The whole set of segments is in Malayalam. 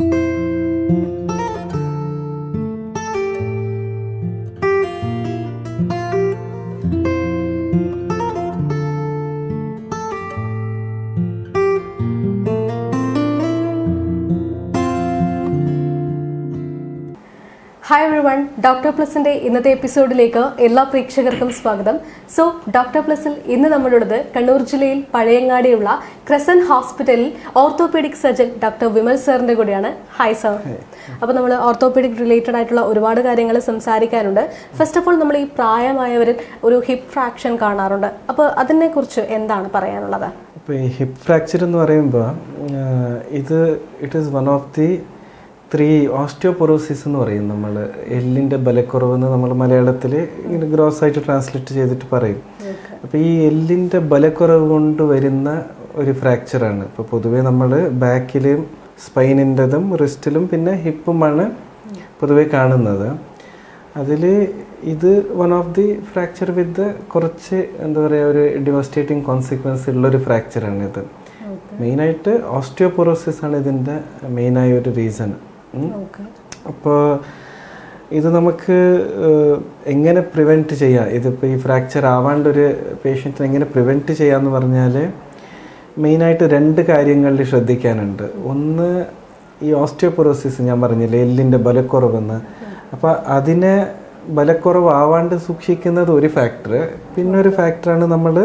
ഹായ് ഡോക്ടർ പ്ലസിന്റെ ഇന്നത്തെ എപ്പിസോഡിലേക്ക് എല്ലാ പ്രേക്ഷകർക്കും സ്വാഗതം. സോ ഡോക്ടർ പ്ലസിൽ ഇന്ന് നമ്മളുള്ളത് കണ്ണൂർ ജില്ലയിൽ പഴയങ്ങാടിയുള്ള ക്രസൻ ഹോസ്പിറ്റലിൽ ഓർത്തോപീഡിക് സർജൻ ഡോക്ടർ വിമൽ സാറിന്റെ കൂടെയാണ്. ഹായ് സർ അപ്പോൾ നമ്മൾ ഓർത്തോപീഡിക് റിലേറ്റഡ് ആയിട്ടുള്ള ഒരുപാട് കാര്യങ്ങൾ സംസാരിക്കാനുണ്ട്. ഫസ്റ്റ് ഓഫ് ഓൾ നമ്മൾ ഈ പ്രായമായവരിൽ ഒരു ഹിപ്പ് ഫ്രാക്ഷൻ കാണാറുണ്ട്. അപ്പോൾ അതിനെക്കുറിച്ച് എന്താണ് പറയാനുള്ളത്? ഇപ്പോൾ ഈ ഹിപ്പ് ഫ്രാക്ചർ എന്ന് പറയുമ്പോൾ ഇത് it is one of the three osteoporosis എന്ന് പറയും നമ്മൾ എല്ലിന്റെ ബലക്കുറവെന്ന് നമ്മൾ മലയാളത്തിൽ ഇങ്ങനെ ഗ്രോസ് ആയിട്ട് ട്രാൻസ്ലേറ്റ് ചെയ്തിട്ട് പറയും. അപ്പോൾ ഈ എല്ലിന്റെ ബലക്കുറവ് കൊണ്ട് വരുന്ന ഒരു ഫ്രാക്ചറാണ്. ഇപ്പോൾ പൊതുവേ നമ്മൾ ബാക്കിലും സ്പൈനിന്റെതും റിസ്റ്റിലും പിന്നെ ഹിപ്പുമാണ് പൊതുവേ കാണുന്നത്. അതിൽ ഇത് one of the fracture with കുറച്ച് എന്താ പറയുക ഒരു ഡിവസ്റ്റേറ്റിംഗ് കോൺസിക്വൻസ് ഉള്ളൊരു ഫ്രാക്ചറാണ് ഇത് മെയിനായിട്ട് ഓസ്റ്റിയോപൊറോസിസ് ആണ് ഇതിന്റെ മെയിനായ ഒരു റീസൺ അപ്പോൾ ഇത് നമുക്ക് എങ്ങനെ പ്രിവെന്റ് ചെയ്യാം? ഇതിപ്പോൾ ഈ ഫ്രാക്ചർ ആവാണ്ടൊരു പേഷ്യന്റിനെ എങ്ങനെ പ്രിവെന്റ് ചെയ്യാമെന്ന് പറഞ്ഞാൽ മെയിനായിട്ട് രണ്ട് കാര്യങ്ങളിൽ ശ്രദ്ധിക്കാനുണ്ട്. ഒന്ന് ഈ ഓസ്റ്റിയോപൊറോസിസ് ഞാൻ പറഞ്ഞില്ലേ എല്ലിന്റെ ബലക്കുറവെന്ന്. അപ്പോൾ അതിനെ ബലക്കുറവാവാണ്ട് സൂക്ഷിക്കുന്നത് ഒരു ഫാക്ടർ പിന്നെ ഒരു ഫാക്ടറാണ് നമ്മൾ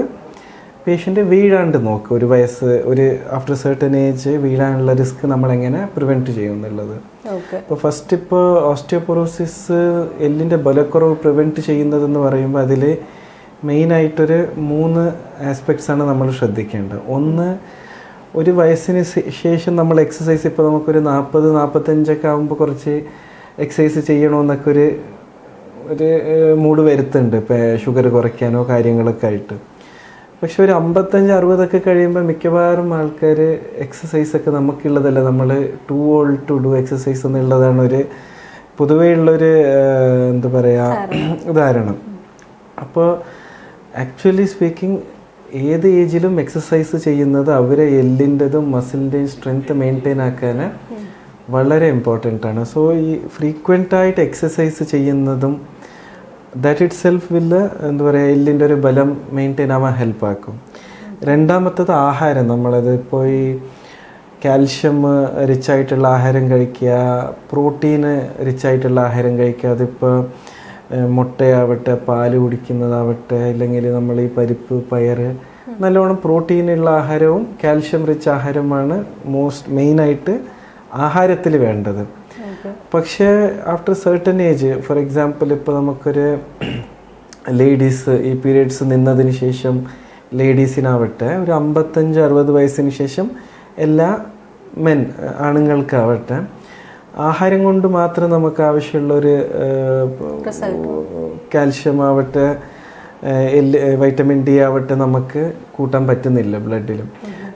പേഷ്യന്റ് വീഴാണ്ട് നോക്കുക ഒരു വയസ്സ് ഒരു ആഫ്റ്റർ സെർട്ടൻ ഏജ് വീഴാനുള്ള റിസ്ക് നമ്മൾ എങ്ങനെ പ്രിവെന്റ് ചെയ്യും എന്നുള്ളത്. അപ്പോൾ ഇപ്പോൾ ഫസ്റ്റ് ഇപ്പോൾ ഓസ്റ്റിയോപൊറോസിസ് എല്ലിന്റെ ബലക്കുറവ് പ്രിവെന്റ് ചെയ്യുന്നതെന്ന് പറയുമ്പോൾ അതിൽ മെയിനായിട്ടൊരു മൂന്ന് ആസ്പെക്ട്സാണ് നമ്മൾ ശ്രദ്ധിക്കേണ്ടത്. ഒന്ന് ഒരു വയസ്സിന് ശേഷം നമ്മൾ എക്സസൈസ് ഇപ്പോൾ നമുക്കൊരു നാൽപ്പത് നാൽപ്പത്തഞ്ചൊക്കെ ആകുമ്പോൾ കുറച്ച് എക്സസൈസ് ചെയ്യണമെന്നൊക്കെ ഒരു ഒരു മൂഡ് വരുത്തുന്നുണ്ട്. ഇപ്പോൾ ഷുഗർ കുറയ്ക്കാനോ കാര്യങ്ങളൊക്കെ ആയിട്ട്. പക്ഷെ ഒരു അമ്പത്തഞ്ച് അറുപതൊക്കെ കഴിയുമ്പോൾ മിക്കവാറും ആൾക്കാർ എക്സസൈസ് ഒക്കെ നമുക്കുള്ളതല്ല? നമ്മൾ to all to do exercise എന്നുള്ളതാണ് ഒരു പൊതുവേ ഉള്ളൊരു എന്താ പറയുക ഉദാഹരണം അപ്പോൾ ആക്ച്വലി സ്പീക്കിംഗ് ഏത് ഏജിലും എക്സസൈസ് ചെയ്യുന്നത് അവരെ എല്ലിന്റെതും മസിലിന്റെയും സ്ട്രെങ്ത് മെയിന്റെയിൻ ആക്കാൻ വളരെ ഇമ്പോർട്ടന്റ് ആണ്. സോ ഈ ഫ്രീക്വന്റ് ആയിട്ട് എക്സസൈസ് ചെയ്യുന്നതും ദാറ്റ് ഇറ്റ് സെൽഫ് വില്ല് എന്താ പറയുക എല്ലിന്റെ ഒരു ബലം മെയിന്റെയിൻ ആവാൻ ഹെൽപ്പാക്കും രണ്ടാമത്തത് ആഹാരം. നമ്മളത് ഇപ്പോൾ ഈ കാൽഷ്യം റിച്ച് ആയിട്ടുള്ള ആഹാരം കഴിക്കുക പ്രോട്ടീന് റിച്ച് ആയിട്ടുള്ള ആഹാരം കഴിക്കുക അതിപ്പോൾ മുട്ടയാവട്ടെ പാൽ കുടിക്കുന്നതാവട്ടെ അല്ലെങ്കിൽ നമ്മൾ ഈ പരിപ്പ് പയർ നല്ലോണം പ്രോട്ടീനുള്ള ആഹാരവും കാൽഷ്യം റിച്ച് ആഹാരവുമാണ് മോസ്റ്റ് മെയിനായിട്ട് ആഹാരത്തിൽ വേണ്ടത്. പക്ഷേ after certain age for example ഇപ്പോൾ നമുക്കൊരു ലേഡീസ് ഈ പീരീഡ്സ് നിന്നതിന് ശേഷം ലേഡീസിനാവട്ടെ ഒരു അമ്പത്തഞ്ച് അറുപത് വയസ്സിന് ശേഷം എല്ലാ മെൻ ആണുങ്ങൾക്കാവട്ടെ ആഹാരം കൊണ്ട് മാത്രം നമുക്ക് ആവശ്യമുള്ള ഒരു കാൽഷ്യം ആവട്ടെ വൈറ്റമിൻ ഡി ആവട്ടെ നമുക്ക് കൂട്ടാൻ പറ്റുന്നില്ല ബ്ലഡിലും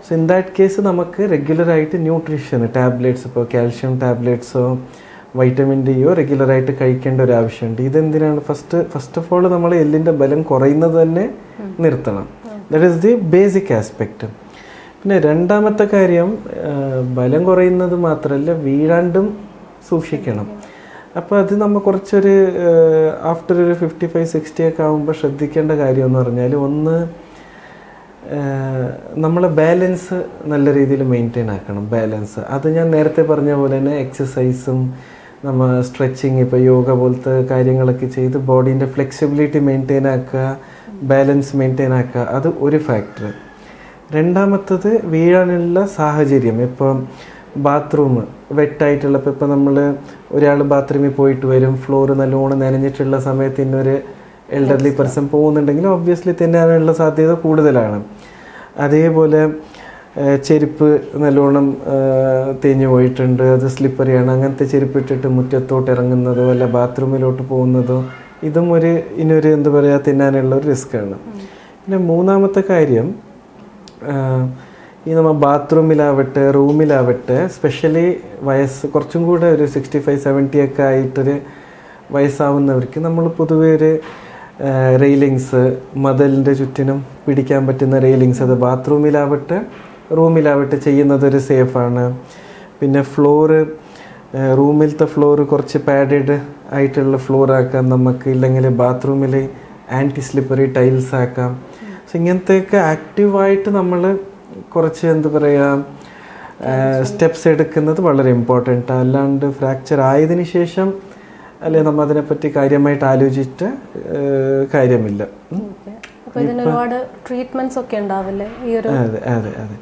സോ ഇൻ ദാറ്റ് കേസ് നമുക്ക് റെഗുലറായിട്ട് ന്യൂട്രീഷൻ ടാബ്ലറ്റ്സ് ഇപ്പോൾ കാൽഷ്യം ടാബ്ലറ്റ്സോ വൈറ്റമിൻ ഡിയോ റെഗുലറായിട്ട് കഴിക്കേണ്ട ഒരു ആവശ്യമുണ്ട്. ഇതെന്തിനാണ്? ഫസ്റ്റ് ഫസ്റ്റ് ഓഫ് ഓൾ നമ്മൾ എല്ലിന്റെ ബലം കുറയുന്നത് തന്നെ നിർത്തണം. That is the basic aspect പിന്നെ രണ്ടാമത്തെ കാര്യം ബലം കുറയുന്നത് മാത്രമല്ല വീഴാണ്ടും സൂക്ഷിക്കണം. അപ്പോൾ അത് നമ്മൾ കുറച്ചൊരു ആഫ്റ്റർ ഒരു ഫിഫ്റ്റി ഫൈവ് സിക്സ്റ്റി ഒക്കെ ആകുമ്പോൾ ശ്രദ്ധിക്കേണ്ട കാര്യം എന്ന് പറഞ്ഞാൽ ഒന്ന് നമ്മളെ ബാലൻസ് നല്ല രീതിയിൽ മെയിന്റെയിൻ ആക്കണം ബാലൻസ്. അത് ഞാൻ നേരത്തെ പറഞ്ഞ പോലെ തന്നെ എക്സസൈസും നമ്മൾ സ്ട്രെച്ചിങ് ഇപ്പോൾ യോഗ പോലത്തെ കാര്യങ്ങളൊക്കെ ചെയ്ത് ബോഡീന്റെ ഫ്ലെക്സിബിലിറ്റി മെയിന്റെയിൻ ആക്കുക ബാലൻസ് മെയിന്റെയിൻ ആക്കുക അത് ഒരു ഫാക്ടർ രണ്ടാമത്തത് വീഴാനുള്ള സാഹചര്യം. ഇപ്പം ബാത്റൂം വെട്ടായിട്ടുള്ള ഇപ്പം നമ്മൾ ഒരാൾ ബാത്റൂമിൽ പോയിട്ട് വരും ഫ്ലോർ നല്ലോണം നനഞ്ഞിട്ടുള്ള സമയത്ത് ഇന്നൊരു എൽഡർലി പേഴ്സൺ പോകുന്നുണ്ടെങ്കിൽ ഒബ്വിയസ്ലി തിന്നാനുള്ള സാധ്യത കൂടുതലാണ്. അതേപോലെ ചെരുപ്പ് നല്ലോണം തേഞ്ഞു പോയിട്ടുണ്ട്. അത് സ്ലിപ്പറിയാണ് അങ്ങനത്തെ ചെരുപ്പ് ഇട്ടിട്ട് മുറ്റത്തോട്ട് ഇറങ്ങുന്നതോ അല്ല ബാത്റൂമിലോട്ട് പോകുന്നതോ ഇതും ഒരു ഇനൊരു എന്താ പറയുക തിന്നാനുള്ള ഒരു റിസ്ക്കാണ് പിന്നെ മൂന്നാമത്തെ കാര്യം ഈ നമ്മൾ ബാത്റൂമിലാവട്ടെ റൂമിലാവട്ടെ സ്പെഷ്യലി വയസ്സ് കുറച്ചും കൂടെ ഒരു സിക്സ്റ്റി ഫൈവ് സെവന്റി ഒക്കെ ആയിട്ടൊരു വയസ്സാവുന്നവർക്ക് നമ്മൾ പൊതുവേ ഒരു റെയിലിങ്സ് മതിലിന്റെ ചുറ്റിനും പിടിക്കാൻ പറ്റുന്ന റെയിലിങ്സ് അത് ബാത്റൂമിലാവട്ടെ റൂമിലാവട്ടെ ചെയ്യുന്നത് ഒരു സേഫാണ് പിന്നെ ഫ്ലോറ് റൂമിലത്തെ ഫ്ലോറ് കുറച്ച് പാഡഡ് ആയിട്ടുള്ള ഫ്ലോർ ആക്കാം. നമുക്ക് ഇല്ലെങ്കിൽ ബാത്റൂമിൽ ആന്റി സ്ലിപ്പറി ടൈൽസ് ആക്കാം. സോ ഇങ്ങനത്തെയൊക്കെ ആക്റ്റീവായിട്ട് നമ്മൾ കുറച്ച് എന്താ പറയുക സ്റ്റെപ്സ് എടുക്കുന്നത് വളരെ ഇമ്പോർട്ടന്റ് അല്ലാണ്ട് ഫ്രാക്ചർ ആയതിനു ശേഷം അല്ലെ നമ്മൾ അതിനെപ്പറ്റി കാര്യമായിട്ട് ആലോചിച്ചിട്ട് കാര്യമില്ല. ഒരുപാട് ട്രീറ്റ്മെന്റ്സ് ഒക്കെ ഉണ്ടാവില്ലേ ഈ ഒരു അതെ അതെ അതെ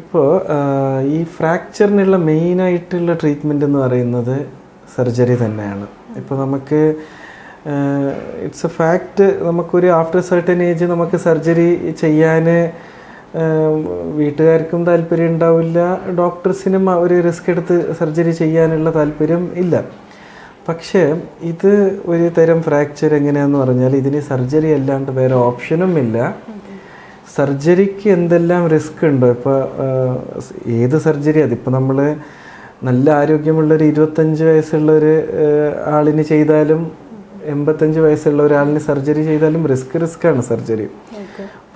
ഇപ്പോൾ ഈ ഫ്രാക്ചറിനുള്ള മെയിൻ ആയിട്ടുള്ള ട്രീറ്റ്മെന്റ് എന്ന് പറയുന്നത് സർജറി തന്നെയാണ്. ഇപ്പോൾ നമുക്ക് ഇറ്റ്സ് എ ഫാക്റ്റ് നമുക്കൊരു ആഫ്റ്റർ സർട്ടൻ ഏജ് നമുക്ക് സർജറി ചെയ്യാൻ വീട്ടുകാർക്കും താല്പര്യം ഉണ്ടാവില്ല. ഡോക്ടേഴ്സിനും ഒരു റിസ്ക് എടുത്ത് സർജറി ചെയ്യാനുള്ള താല്പര്യം ഇല്ല. പക്ഷേ ഇത് ഒരു തരം ഫ്രാക്ചർ എങ്ങനെയാന്ന് പറഞ്ഞാൽ ഇതിന് സർജറി അല്ലാണ്ട് വേറെ ഓപ്ഷനും ഇല്ല. സർജറിക്ക് എന്തെല്ലാം റിസ്ക് ഉണ്ടോ? ഇപ്പോൾ ഏത് സർജറി അതിപ്പോൾ നമ്മൾ നല്ല ആരോഗ്യമുള്ള ഒരു ഇരുപത്തഞ്ച് വയസ്സുള്ള ഒരു ആളിന് ചെയ്താലും എൺപത്തഞ്ച് വയസ്സുള്ള ഒരാളിന് സർജറി ചെയ്താലും റിസ്ക് റിസ്ക് ആണ് സർജറി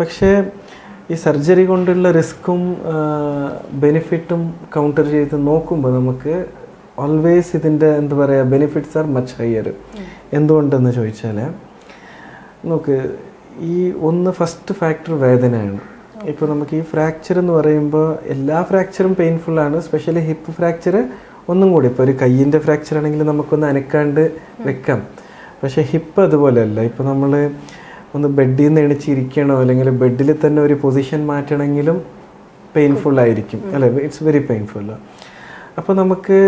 പക്ഷേ ഈ സർജറി കൊണ്ടുള്ള റിസ്ക്കും ബെനിഫിറ്റും കൗണ്ടർ ചെയ്ത് നോക്കുമ്പോൾ നമുക്ക് ഓൾവേസ് ഇതിന്റെ എന്താ പറയുക ബെനിഫിറ്റ്സ് ആർ മച്ച് ഹയർ എന്തുകൊണ്ടെന്ന് ചോദിച്ചാൽ നോക്ക് ഈ ഒന്ന് ഫസ്റ്റ് ഫാക്ടർ വേദനയാണ്. ഇപ്പോൾ നമുക്ക് ഈ ഫ്രാക്ചർ എന്ന് പറയുമ്പോൾ എല്ലാ ഫ്രാക്ചറും പെയിൻഫുള്ളാണ് സ്പെഷ്യലി ഹിപ്പ് ഫ്രാക്ചർ ഒന്നും കൂടി. ഇപ്പോൾ ഒരു കയ്യിന്റെ ഫ്രാക്ചർ ആണെങ്കിൽ നമുക്കൊന്ന് അനക്കാണ്ട് വെക്കാം. പക്ഷേ ഹിപ്പ് അതുപോലെയല്ല. ഇപ്പോൾ നമ്മൾ ഒന്ന് ബെഡിൽ നിന്ന് എണിച്ചിരിക്കണോ അല്ലെങ്കിൽ ബെഡിൽ തന്നെ ഒരു പൊസിഷൻ മാറ്റണമെങ്കിലും പെയിൻഫുൾ ആയിരിക്കും. അല്ലേ? ഇറ്റ്സ് വെരി പെയിൻഫുൾ അപ്പോൾ നമുക്ക്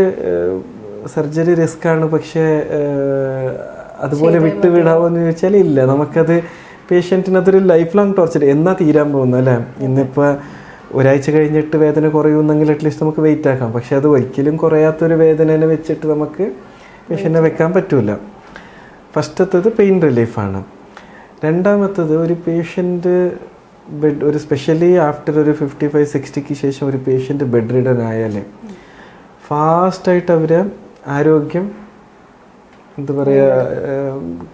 സർജറി റിസ്ക് ആണ് പക്ഷേ അതുപോലെ വിട്ടുവിടാവോ എന്ന് ചോദിച്ചാൽ ഇല്ല. നമുക്കത് പേഷ്യന്റിന് അതൊരു ലൈഫ് ലോങ് ടോർച്ചർ എന്നാ തീരാൻ പോകുന്നു അല്ലേ? ഇന്നിപ്പോൾ ഒരാഴ്ച കഴിഞ്ഞിട്ട് വേദന കുറയുമെന്നെങ്കിൽ അറ്റ്ലീസ്റ്റ് നമുക്ക് വെയിറ്റ് ആക്കാം. പക്ഷെ അത് ഒരിക്കലും കുറയാത്തൊരു വേദനനെ വെച്ചിട്ട് നമുക്ക് പേഷ്യന്റിനെ വെക്കാൻ പറ്റില്ല ഫസ്റ്റത്തത് പെയിൻ റിലീഫാണ് രണ്ടാമത്തത് ഒരു പേഷ്യന്റ് ബെഡ് ഒരു സ്പെഷ്യലി ആഫ്റ്റർ ഒരു ഫിഫ്റ്റി ഫൈവ് സിക്സ്റ്റിക്ക് ശേഷം ഒരു പേഷ്യന്റ് ബെഡ് റിഡൻ ആയാൽ ഫാസ്റ്റായിട്ട് അവർ ആരോഗ്യം എന്താ പറയുക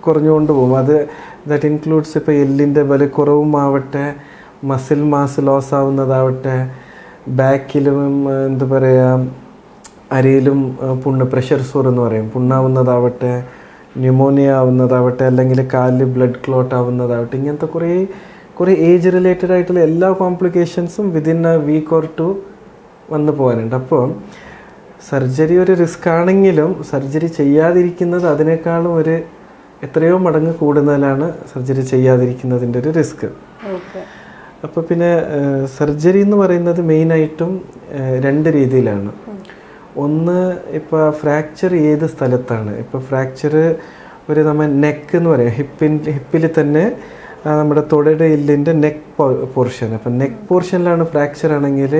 കുറഞ്ഞുകൊണ്ട് പോകും. അത് ദാറ്റ് ഇൻക്ലൂഡ്സ് ഇപ്പോൾ എല്ലിന്റെ ബലക്കുറവും ആവട്ടെ മസിൽ മാസ് ലോസ് ആവുന്നതാവട്ടെ ബാക്കിലും എന്താ പറയുക അരയിലും പുണ്ണ് പ്രഷർ സോർ എന്ന് പറയും. പുണ്ണാവുന്നതാവട്ടെ ന്യൂമോണിയ ആവുന്നതാവട്ടെ അല്ലെങ്കിൽ കാലിൽ ബ്ലഡ് ക്ലോട്ട് ആവുന്നതാവട്ടെ ഇങ്ങനത്തെ കുറേ കുറേ ഏജ് റിലേറ്റഡ് ആയിട്ടുള്ള എല്ലാ കോംപ്ലിക്കേഷൻസും within a week or two വന്നു പോകാനുണ്ട്. അപ്പോൾ സർജറി ഒരു റിസ്ക് ആണെങ്കിലും സർജറി ചെയ്യാതിരിക്കുന്നത് അതിനേക്കാളും ഒരു എത്രയോ മടങ്ങ് കൂടുന്നതിലാണ് സർജറി ചെയ്യാതിരിക്കുന്നതിന്റെ ഒരു റിസ്ക്. അപ്പോൾ പിന്നെ സർജറി എന്ന് പറയുന്നത് മെയിനായിട്ടും രണ്ട് രീതിയിലാണ്. ഒന്ന് ഇപ്പോൾ ഫ്രാക്ചർ ഏത് സ്ഥലത്താണ്? ഇപ്പോൾ ഫ്രാക്ചർ ഒരു നമ്മൾ നെക്ക് എന്ന് പറയാം. ഹിപ്പിൻ ഹിപ്പിൽ തന്നെ നമ്മുടെ തൊടയുടെ ഇല്ലിന്റെ നെക്ക് പോർഷൻ അപ്പം നെക്ക് പോർഷനിലാണ് ഫ്രാക്ചർ ആണെങ്കിൽ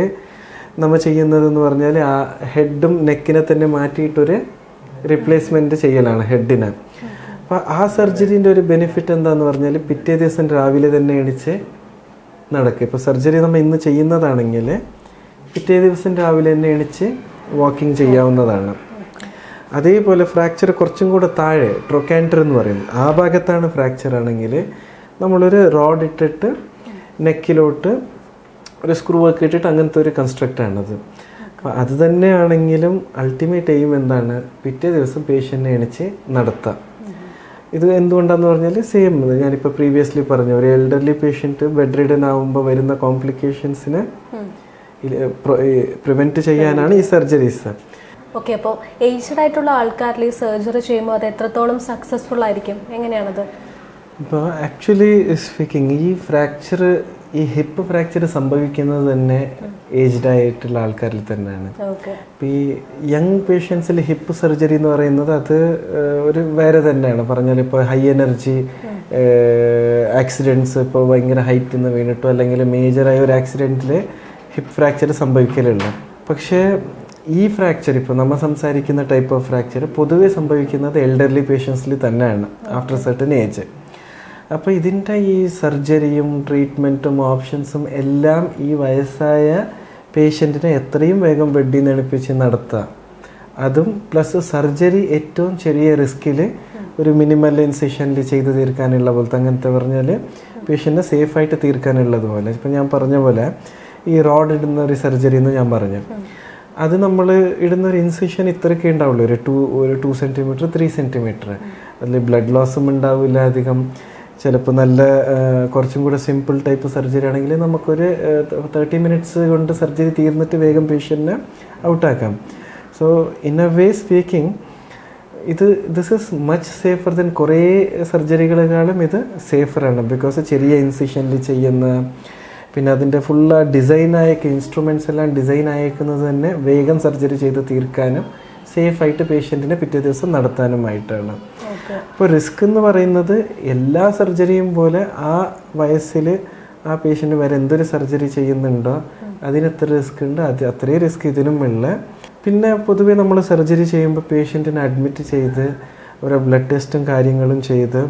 നമ്മൾ ചെയ്യുന്നതെന്ന് പറഞ്ഞാൽ ആ ഹെഡും നെക്കിനെ തന്നെ മാറ്റിയിട്ടൊരു റിപ്ലേസ്മെന്റ് ചെയ്യലാണ് ഹെഡിന്. അപ്പോൾ ആ സർജറീന്റെ ഒരു ബെനിഫിറ്റ് എന്താന്ന് പറഞ്ഞാൽ പിറ്റേ ദിവസം രാവിലെ തന്നെ എണിച്ച് നടക്കുക. ഇപ്പോൾ സർജറി നമ്മൾ ഇന്ന് ചെയ്യുന്നതാണെങ്കിൽ പിറ്റേ ദിവസം രാവിലെ തന്നെ എണിച്ച് വാക്കിംഗ് ചെയ്യാവുന്നതാണ്. അതേപോലെ ഫ്രാക്ചർ കുറച്ചും കൂടെ താഴെ ട്രൊക്കാൻഡർ എന്ന് പറയുന്നത് ആ ഭാഗത്താണ് ഫ്രാക്ചർ ആണെങ്കിൽ നമ്മളൊരു റോഡ് ഇട്ടിട്ട് നെക്കിലോട്ട് ഒരു സ്ക്രൂ ഒക്കെ ഇട്ടിട്ട് അങ്ങനത്തെ ഒരു കൺസ്ട്രക്റ്റ് ആണത്. അപ്പോൾ അത് തന്നെയാണെങ്കിലും അൾട്ടിമേറ്റ് എയിം എന്താണ്? പിറ്റേ ദിവസം പേഷ്യന്റിനെ എണിച്ച് നടത്താം. ഇത് എന്തുകൊണ്ടാന്ന് പറഞ്ഞാൽ സെയിം ഞാനിപ്പോൾ പ്രീവിയസ്ലി പറഞ്ഞു ഒരു എൽഡർലി പേഷ്യന്റ് ബെഡ് റിഡൻ ആവുമ്പോൾ വരുന്ന കോംപ്ലിക്കേഷൻസിന് പ്രിവെന്റ് ചെയ്യാനാണ് ഈ സർജറീസ് ഓക്കെ അപ്പോൾ ഏജ്ഡ് ആയിട്ടുള്ള ആൾക്കാരിൽ ഈ സർജറി ചെയ്യുമ്പോൾ അത് എത്രത്തോളം സക്സസ്ഫുൾ ആയിരിക്കും? എങ്ങനെയാണത്? ഇപ്പോൾ ആക്ച്വലി സ്പീക്കിംഗ് ഈ ഫ്രാക്ചർ ഈ ഹിപ്പ് ഫ്രാക്ചർ സംഭവിക്കുന്നത് തന്നെ ഏജ്ഡ് ആയിട്ടുള്ള ആൾക്കാരിൽ തന്നെയാണ്. ഈ യങ് പേഷ്യൻസിൽ ഹിപ്പ് സർജറി എന്ന് പറയുന്നത് അത് ഒരു വേറെ തന്നെയാണ്. പറഞ്ഞാൽ ഇപ്പോൾ ഹൈ എനർജി ആക്സിഡന്റ്സ് ഇപ്പോൾ ഭയങ്കര ഹൈറ്റ് നിന്ന് വീണിട്ടോ അല്ലെങ്കിൽ മേജറായ ഒരു ആക്സിഡന്റിൽ ഹിപ്പ് ഫ്രാക്ചർ സംഭവിക്കലുണ്ട്. പക്ഷേ ഈ ഫ്രാക്ചർ ഇപ്പോൾ നമ്മൾ സംസാരിക്കുന്ന ടൈപ്പ് ഓഫ് ഫ്രാക്ചർ പൊതുവെ സംഭവിക്കുന്നത് എൽഡർലി പേഷ്യൻസിൽ തന്നെയാണ് ആഫ്റ്റർ സർട്ടൻ ഏജ് അപ്പോൾ ഇതിന്റെ ഈ സർജറിയും ട്രീറ്റ്മെന്റും ഓപ്ഷൻസും എല്ലാം ഈ വയസ്സായ പേഷ്യന്റിനെ എത്രയും വേഗം ബെഡിൽ നിന്ന് എണിപ്പിച്ച് നടത്താം അതും പ്ലസ് സർജറി ഏറ്റവും ചെറിയ റിസ്കിൽ ഒരു മിനിമൽ ഇൻസിഷനിൽ ചെയ്ത് തീർക്കാനുള്ള പോലത്തെ അങ്ങനത്തെ പറഞ്ഞാൽ പേഷ്യന്റിനെ സേഫായിട്ട് തീർക്കാനുള്ളത് പോലെ. ഇപ്പം ഞാൻ പറഞ്ഞ പോലെ ഈ റോഡ് ഇടുന്ന ഒരു സർജറി എന്ന് ഞാൻ പറഞ്ഞു. അത് നമ്മൾ ഇടുന്ന ഒരു ഇൻസിഷൻ ഇത്രയൊക്കെ ഉണ്ടാവുള്ളൂ. ഒരു ടു ഒരു ടു സെന്റിമീറ്റർ ത്രീ സെന്റിമീറ്റർ അതിൽ ബ്ലഡ് ലോസും ഉണ്ടാവില്ല അധികം. ചിലപ്പോൾ നല്ല കുറച്ചും കൂടെ സിമ്പിൾ ടൈപ്പ് സർജറി ആണെങ്കിൽ നമുക്കൊരു തേർട്ടി മിനിറ്റ്സ് കൊണ്ട് സർജറി തീർന്നിട്ട് വേഗം പേഷ്യന്റിനെ ഔട്ടാക്കാം so in a way speaking ഇത് this is much safer than കുറേ സർജറികളെക്കാളും ഇത് സേഫറാണ് ബിക്കോസ് ചെറിയ ഇൻസിഷനിൽ ചെയ്യുന്ന പിന്നെ അതിന്റെ ഫുൾ ഡിസൈൻ അയക്ക ഇൻസ്ട്രുമെന്റ്സ് എല്ലാം ഡിസൈൻ അയക്കുന്നത് തന്നെ വേഗം സർജറി ചെയ്ത് തീർക്കാനും സേഫായിട്ട് പേഷ്യന്റിനെ പിറ്റേ ദിവസം നടത്താനുമായിട്ടാണ്. അപ്പോൾ റിസ്ക് എന്ന് പറയുന്നത് എല്ലാ സർജറിയും പോലെ ആ വയസ്സിൽ ആ പേഷ്യന്റ് വരെ എന്തൊരു സർജറി ചെയ്യുന്നുണ്ടോ അതിന് എത്ര റിസ്ക് ഉണ്ട് അത് അത്രയും റിസ്ക് ഇതിനും ഉള്ള. പിന്നെ പൊതുവേ നമ്മൾ സർജറി ചെയ്യുമ്പോൾ പേഷ്യന്റിനെ അഡ്മിറ്റ് ചെയ്ത് അവരെ ബ്ലഡ് ടെസ്റ്റും കാര്യങ്ങളും ചെയ്ത്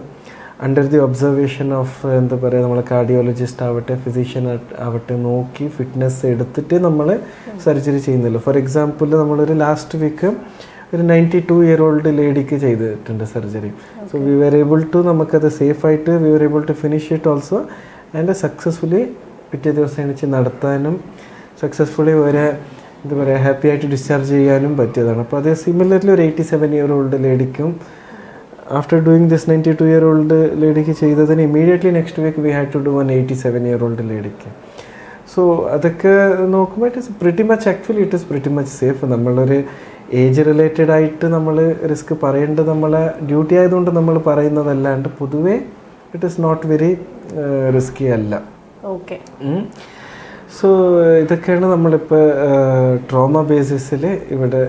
അണ്ടർ ദി ഒബ്സർവേഷൻ ഓഫ് എന്താ പറയുക നമ്മൾ കാർഡിയോളജിസ്റ്റ് ആവട്ടെ ഫിസിഷ്യൻ ആവട്ടെ നോക്കി ഫിറ്റ്നസ് എടുത്തിട്ട് നമ്മൾ സർജറി ചെയ്യുന്നില്ല ഫോർ എക്സാമ്പിൾ നമ്മളൊരു ലാസ്റ്റ് വീക്ക് ഒരു നയന്റി ടു ഇയർ ഓൾഡ് ലേഡിക്ക് ചെയ്തിട്ടുണ്ട് surgery so we were able to നമുക്കത് സേഫായിട്ട് we were able to finish it also and successfully പിറ്റേ ദിവസം എണിച്ച് നടത്താനും സക്സസ്ഫുള്ളി ഒരു എന്താ പറയുക ഹാപ്പി ആയിട്ട് ഡിസ്ചാർജ് ചെയ്യാനും പറ്റിയതാണ്. അപ്പോൾ അതേ സിമിലർലി ഒരു eighty seven year old ലേഡിക്കും after doing this ninety two year old ലേഡിക്ക് ചെയ്തതിന് immediately next week we had to do one eighty seven year old ലേഡിക്ക് so അതൊക്കെ നോക്കുമ്പോൾ it is pretty much actually it is pretty much safe നമ്മളൊരു ഏജ് റിലേറ്റഡ് ആയിട്ട് നമ്മൾ റിസ്ക് പറയേണ്ടത് നമ്മളെ ഡ്യൂട്ടി ആയതുകൊണ്ട് നമ്മൾ പറയുന്നതല്ലാണ്ട് പൊതുവേ it is not very risky അല്ല. ഓക്കെ സോ ഇതൊക്കെയാണ് നമ്മളിപ്പോൾ ട്രോമ ബേസിസിൽ ഇവിടെ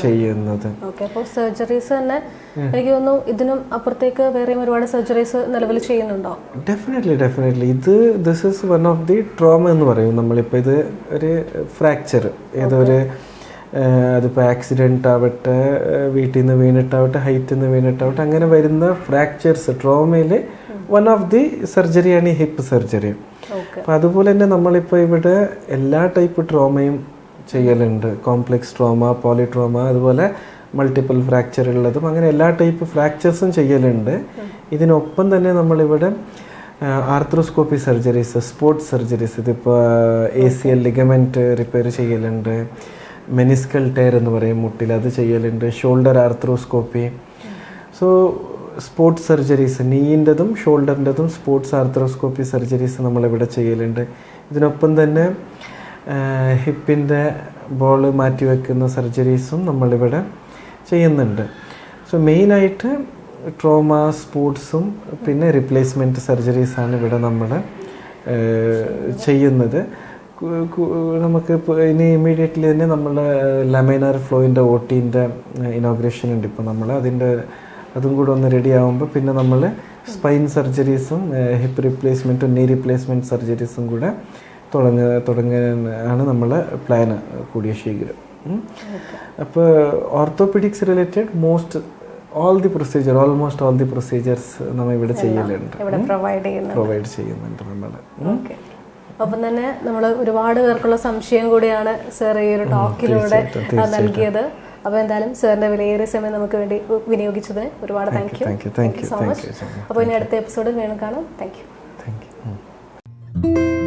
ചെയ്യുന്നത്. അപ്പോൾ സർജറീസ് തന്നെ എനിക്ക് തോന്നുന്നു ഇതിനും അപ്പുറത്തേക്ക് വേറെയും ഒരുപാട് സർജറീസ് നിലവിൽ ചെയ്യുന്നുണ്ടോ? ഡെഫിനറ്റ്ലി ഡെഫിനറ്റ്ലി ഇത് this is one of the trauma എന്ന് പറയും. നമ്മളിപ്പോൾ ഇത് ഒരു ഫ്രാക്ചർ ഏതൊരു അതിപ്പോൾ ആക്സിഡന്റ് ആവട്ടെ വീട്ടിൽ നിന്ന് വീണിട്ടാവട്ടെ ഹൈറ്റിൽ നിന്ന് വീണിട്ടാവട്ടെ അങ്ങനെ വരുന്ന ഫ്രാക്ചേഴ്സ് ട്രോമയിൽ വൺ ഓഫ് ദി സർജറിയാണ് ഈ ഹിപ്പ് സർജറി അപ്പം അതുപോലെ തന്നെ നമ്മളിപ്പോൾ ഇവിടെ എല്ലാ ടൈപ്പ് ട്രോമയും ചെയ്യലുണ്ട്. കോംപ്ലെക്സ് ട്രോമ പോളിട്രോമ അതുപോലെ മൾട്ടിപ്പിൾ ഫ്രാക്ചർ ഉള്ളതും അങ്ങനെ എല്ലാ ടൈപ്പ് ഫ്രാക്ചേഴ്സും ചെയ്യലുണ്ട്. ഇതിനൊപ്പം തന്നെ നമ്മളിവിടെ ആർത്രോസ്കോപ്പി സർജറീസ് സ്പോർട്സ് സർജറീസ് ഇതിപ്പോൾ A C L ligament repair ചെയ്യലുണ്ട്. മെനിസ്കൽ ടയർ എന്ന് പറയും മുട്ടിൽ. അത് ചെയ്യലുണ്ട്. Shoulder arthroscopy so sports surgeries നീന്റെതും ഷോൾഡറിന്റെതും സ്പോർട്സ് ആർത്രോസ്കോപ്പി സർജറീസ് നമ്മളിവിടെ ചെയ്യലുണ്ട്. ഇതിനൊപ്പം തന്നെ ഹിപ്പിന്റെ ബോൾ മാറ്റി വെക്കുന്ന സർജറീസും നമ്മളിവിടെ ചെയ്യുന്നുണ്ട്. സോ മെയിനായിട്ട് ട്രോമ സ്പോർട്സും പിന്നെ റിപ്ലേസ്മെന്റ് സർജറീസാണ് ഇവിടെ നമ്മൾ ചെയ്യുന്നത്. നമുക്ക് ഇനി ഇമ്മീഡിയറ്റ്ലി തന്നെ നമ്മൾ ലെമൈനർ ഫ്ലോയിന്റെ ഓട്ടീന്റെ ഇനോഗ്രേഷൻ ഉണ്ട് ഇപ്പോൾ നമ്മൾ അതിന്റെ അതും കൂടെ ഒന്ന് റെഡി ആകുമ്പോൾ പിന്നെ നമ്മൾ സ്പൈൻ സർജറീസും ഹിപ്പ് റീപ്ലേസ്മെന്റും നീ റീപ്ലേസ്മെന്റ് സർജറീസും കൂടെ തുടങ്ങ തുടങ്ങാൻ ആണ് നമ്മൾ പ്ലാൻ കൂടിയ ശീഘ്രം. അപ്പോൾ orthopaedics related most all the procedure almost all the procedures നമ്മൾ ഇവിടെ ചെയ്യലുണ്ട്. പ്രൊവൈഡ് ചെയ്യുന്നുണ്ട്. നമ്മൾ അപ്പം തന്നെ നമ്മൾ ഒരുപാട് പേർക്കുള്ള സംശയം കൂടിയാണ് സാർ ഈ ഒരു ടോക്കിലൂടെ നൽകിയത്. അപ്പോൾ എന്തായാലും സാറിന്റെ വിലയേറിയ സമയം നമുക്ക് വേണ്ടി വിനിയോഗിച്ചതിന് ഒരുപാട് thank you thank you thank you so much you so much അപ്പോൾ ഇനി അടുത്ത എപ്പിസോഡിൽ വീണ്ടും കാണാം. Thank you thank U